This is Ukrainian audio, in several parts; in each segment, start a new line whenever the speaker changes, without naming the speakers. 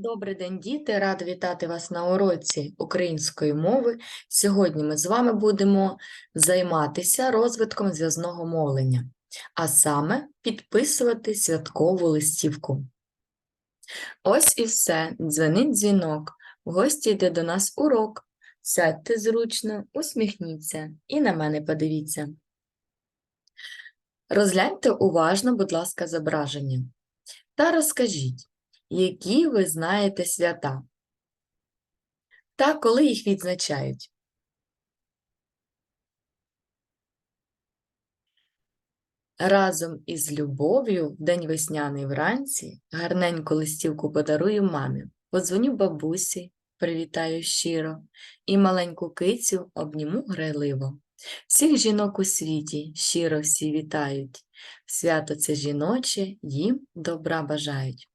Добрий день, діти! Рада вітати вас на уроці української мови. Сьогодні ми з вами будемо займатися розвитком зв'язного мовлення, а саме підписувати святкову листівку. Ось і все, дзвенить дзвінок, в гості йде до нас урок. Сядьте зручно, усміхніться і на мене подивіться. Розгляньте уважно, будь ласка, зображення та розкажіть, які ви знаєте свята та коли їх відзначають. Разом із любов'ю в день весняний вранці гарненьку листівку подарую мамі, подзвоню бабусі, привітаю щиро, і маленьку кицю обніму грайливо. Всіх жінок у світі щиро всі вітають, свято це жіноче, їм добра бажають.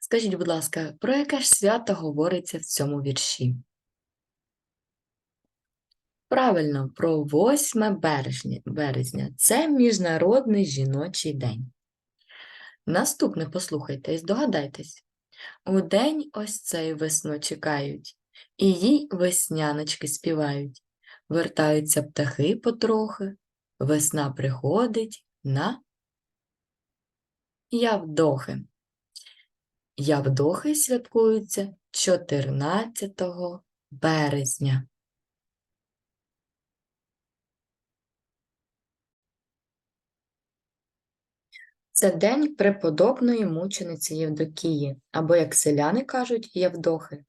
Скажіть, будь ласка, про яке ж свято говориться в цьому вірші? Правильно, про 8 березня. березня. Це Міжнародний жіночий день. Наступне послухайте і здогадайтесь. У день ось цей весну чекають, і їй весняночки співають. Вертаються птахи потрохи, весна приходить на Явдохи. Явдохи святкуються 14 березня. Це день преподобної мучениці Євдокії, або, як селяни кажуть, Явдохи.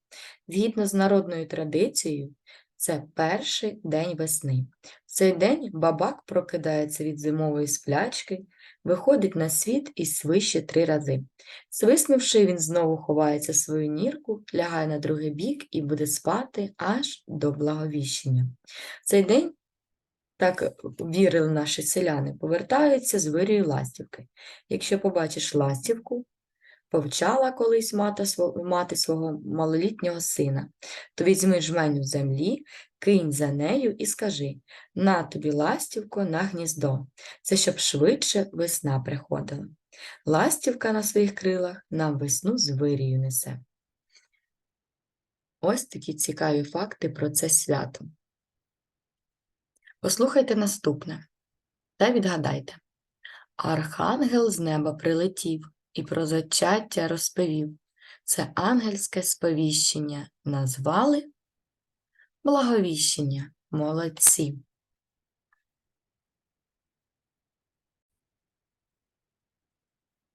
Згідно з народною традицією, це перший день весни. В цей день бабак прокидається від зимової сплячки, виходить на світ і свище три рази. Свиснувши, він знову ховається в свою нірку, лягає на другий бік і буде спати аж до благовіщення. В цей день так вірили наші селяни, повертаються з вирію ластівки. Якщо побачиш ластівку, повчала колись мати свого, мати свого малолітнього сина, то візьми жменю землі, кинь за нею і скажи на тобі ластівко на гніздо. Це щоб швидше весна приходила. Ластівка на своїх крилах нам весну з вирію несе. Ось такі цікаві факти про це свято. Послухайте наступне та відгадайте. Архангел з неба прилетів і про зачаття розповів. Це ангельське сповіщення назвали благовіщення. Молодці.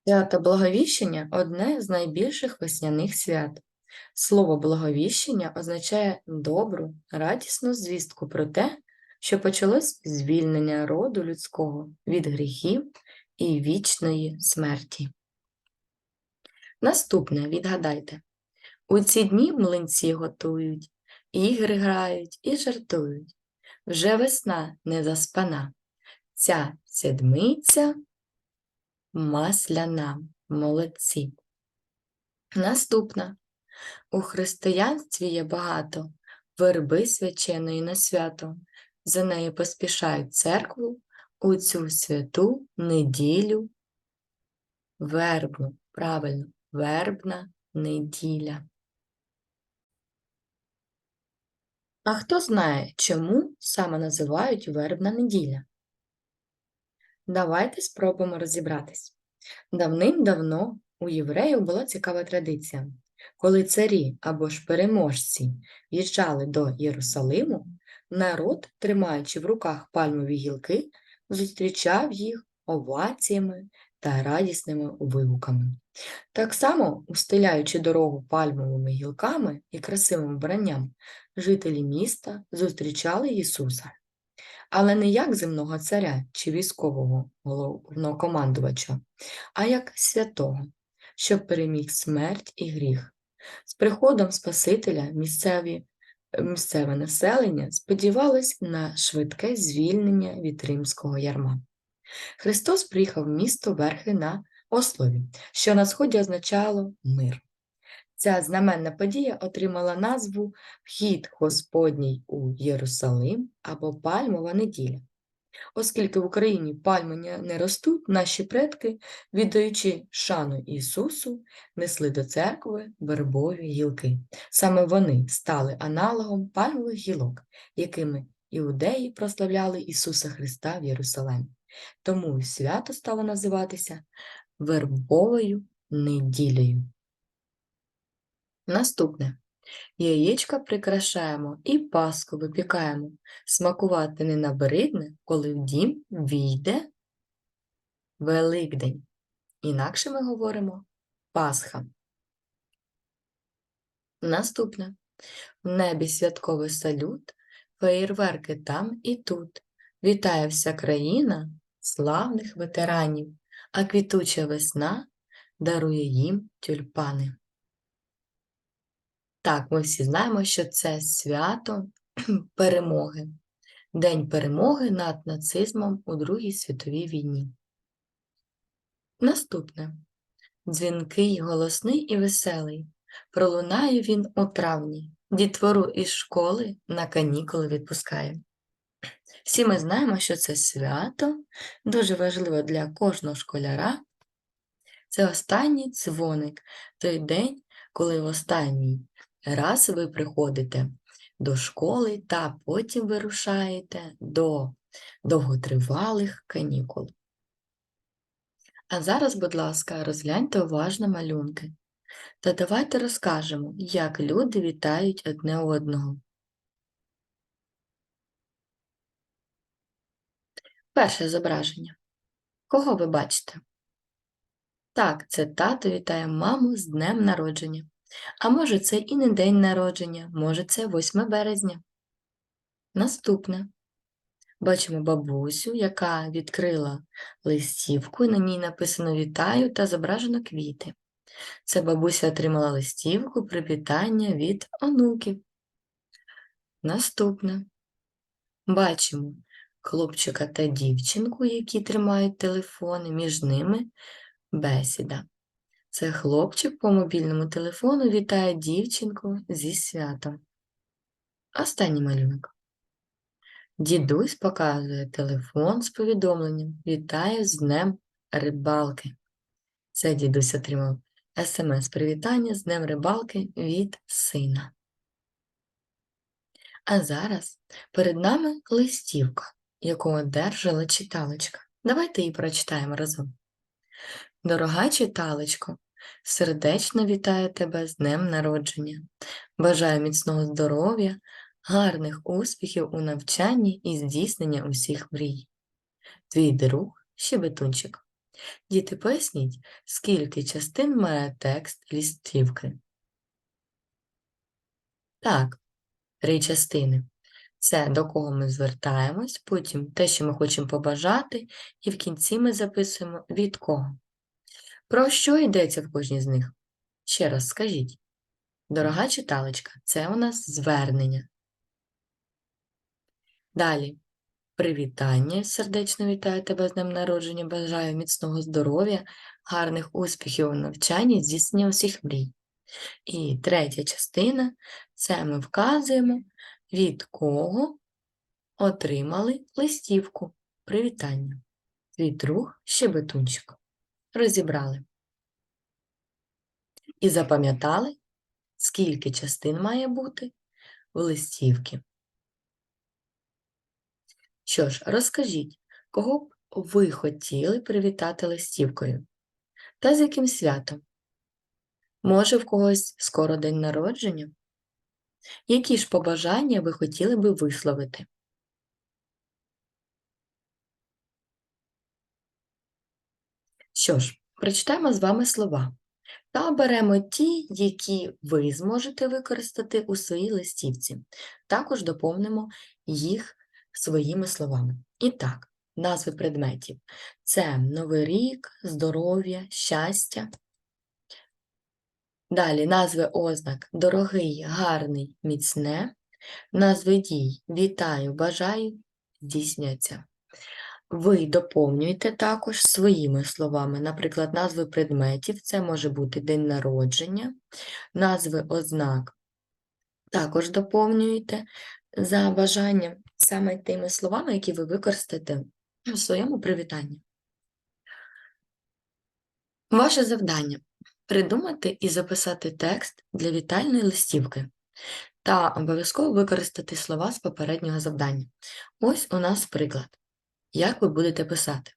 Свято Благовіщення одне з найбільших весняних свят. Слово благовіщення означає добру, радісну звістку про те, що почалось звільнення роду людського від гріхів і вічної смерті. Наступне відгадайте. У ці дні млинці готують, ігри грають і жартують. Вже весна не заспана. Ця седмиця масляна. Молодці. Наступна. У християнстві є багато верби свяченої на свято. За нею поспішають церкву у цю святу неділю. Вербну, правильно, вербна неділя. А хто знає, чому саме називають вербна неділя? Давайте спробуємо розібратись. Давним-давно у євреїв була цікава традиція. Коли царі або ж переможці в'їжджали до Єрусалиму, народ, тримаючи в руках пальмові гілки, зустрічав їх оваціями та радісними вигуками. Так само, устеляючи дорогу пальмовими гілками і красивим вбранням, жителі міста зустрічали Ісуса. Але не як земного царя чи військового головнокомандувача, а як святого, що переміг смерть і гріх. З приходом Спасителя місцеві, місцеве населення сподівалось на швидке звільнення від римського ярма. Христос приїхав в місто верхи на ослові, що на сході означало мир. Ця знаменна подія отримала назву Вхід Господній у Єрусалим або Пальмова неділя. Оскільки в Україні пальми не- ростуть, наші предки, віддаючи шану Ісусу, несли до церкви вербові гілки. Саме вони стали аналогом пальмових гілок, якими іудеї прославляли Ісуса Христа в Єрусалемі. Тому свято стало називатися Вербовою неділею. Наступне. Яєчка прикрашаємо і паску випікаємо. Смакувати не набридне, коли в дім війде Великдень. Інакше ми говоримо Пасха. Наступне. В небі святковий салют, феєрверки там і тут. Вітає вся країна славних ветеранів, а квітуча весна дарує їм тюльпани. Так, ми всі знаємо, що це свято перемоги, День перемоги над нацизмом у Другій світовій війні. Наступне. Дзвінкий, голосний і веселий. Пролунає він у травні. Дітвору із школи на канікули відпускає. Всі ми знаємо, що це свято дуже важливо для кожного школяра. Це останній дзвоник, той день, коли в останній раз ви приходите до школи та потім вирушаєте до довготривалих канікул. А зараз, будь ласка, розгляньте уважно малюнки. Та давайте розкажемо, як люди вітають одне одного. Перше зображення. Кого ви бачите? Так, це тато вітає маму з днем народження. А може, це і не день народження, може, це 8 березня. Наступне. Бачимо бабусю, яка відкрила листівку, і на ній написано Вітаю та зображено квіти. Це бабуся отримала листівку привітання від онуків. Наступне. Бачимо хлопчика та дівчинку, які тримають телефони, між ними бесіда. Це хлопчик по мобільному телефону вітає дівчинку зі святом. Останній малюнок. Дідусь показує телефон з повідомленням Вітаю з Днем рибалки. Це дідусь отримав смс-привітання з Днем рибалки від сина. А зараз перед нами листівка, яку одержала читалочка. Давайте її прочитаємо разом. Дорога читалочко, сердечно вітаю тебе з днем народження. Бажаю міцного здоров'я, гарних успіхів у навчанні і здійснення усіх мрій. Твій друг Щебетунчик. Діти, поясніть, скільки частин має текст листівки? Так, три частини. Це до кого ми звертаємось, потім те, що ми хочемо побажати, і в кінці ми записуємо від кого. Про що йдеться в кожній з них? Ще раз скажіть. Дорога читалочка, це у нас звернення. Далі. Привітання, сердечно вітаю тебе з днем народження, бажаю міцного здоров'я, гарних успіхів у навчанні, здійснення усіх мрій. І третя частина це ми вказуємо, від кого отримали листівку. Привітання. Твій друг Щебетунчик. Розібрали. І запам'ятали, скільки частин має бути в листівці. Що ж, розкажіть, кого б ви хотіли привітати листівкою? Та з яким святом? Може, в когось скоро день народження? Які ж побажання ви хотіли би висловити? Що ж, прочитаємо з вами слова та беремо ті, які ви зможете використати у своїй листівці. Також доповнимо їх своїми словами. І так, назви предметів це Новий рік, здоров'я, щастя. Далі назви ознак дорогий, гарний, міцне. Назви дій вітаю, бажаю, здійсняться. Ви доповнюєте також своїми словами, наприклад, назви предметів, це може бути день народження, назви ознак також доповнюєте за бажанням. саме тими словами, які ви використаєте у своєму привітанні. Ваше завдання придумати і записати текст для вітальної листівки та обов'язково використати слова з попереднього завдання. Ось у нас приклад. Як ви будете писати?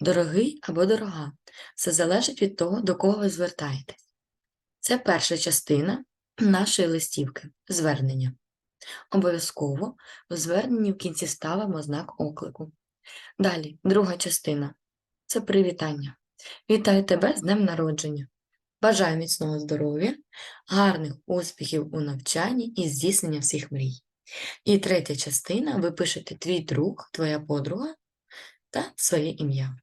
Дорогий або дорога. Це залежить від того, до кого ви звертаєтесь. Це перша частина нашої листівки звернення. Обов'язково у зверненні в кінці ставимо знак оклику. Далі, друга частина це привітання. Вітаю тебе з днем народження. Бажаю міцного здоров'я, гарних успіхів у навчанні і здійснення всіх мрій. І третя частина ви пишете твій друг, твоя подруга та своє ім'я.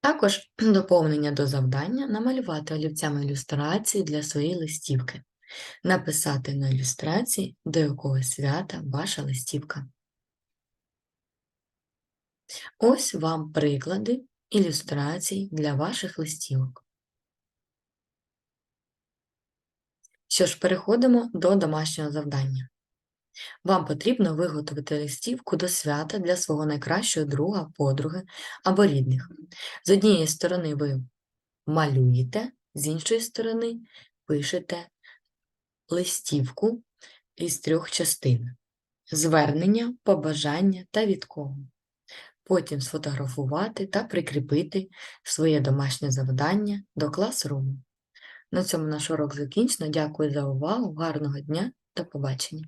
Також доповнення до завдання намалювати олівцями ілюстрації для своєї листівки, написати на ілюстрації, до якого свята ваша листівка. Ось вам приклади ілюстрацій для ваших листівок. Що ж, переходимо до домашнього завдання. Вам потрібно виготовити листівку до свята для свого найкращого друга, подруги або рідних. З однієї сторони ви малюєте, з іншої сторони пишете листівку із трьох частин: звернення, побажання та від кого. Потім сфотографувати та прикріпити своє домашнє завдання до класруму. На цьому наш урок закінчено. Дякую за увагу, гарного дня, до побачення!